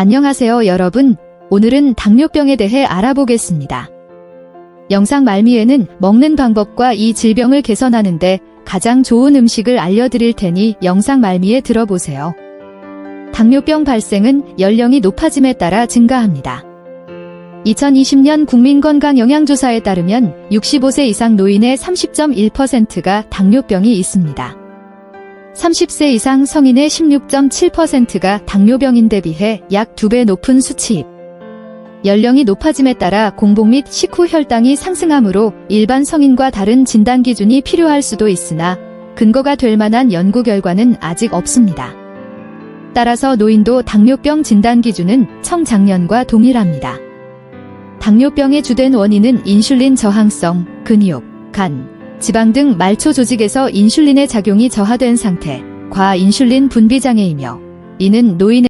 안녕하세요 여러분. 오늘은 당뇨병에 대해 알아보겠습니다. 영상 말미에는 먹는 방법과 이 질병을 개선하는데 가장 좋은 음식을 알려드릴 테니 영상 말미에 들어보세요. 당뇨병 발생은 연령이 높아짐에 따라 증가합니다. 2020년 국민건강영양조사에 따르면 65세 이상 노인의 30.1%가 당뇨병이 있습니다. 30세 이상 성인의 16.7%가 당뇨병인데 비해 약 2배 높은 수치입. 연령이 높아짐에 따라 공복 및 식후 혈당이 상승하므로 일반 성인과 다른 진단 기준이 필요할 수도 있으나 근거가 될 만한 연구 결과는 아직 없습니다. 따라서 노인도 당뇨병 진단 기준은 청장년과 동일합니다. 당뇨병의 주된 원인은 인슐린 저항성, 근육, 간, 지방 등 말초 조직에서 인슐린의 작용이 저하된 상태, 과인슐린 분비 장애이며 이는 노인의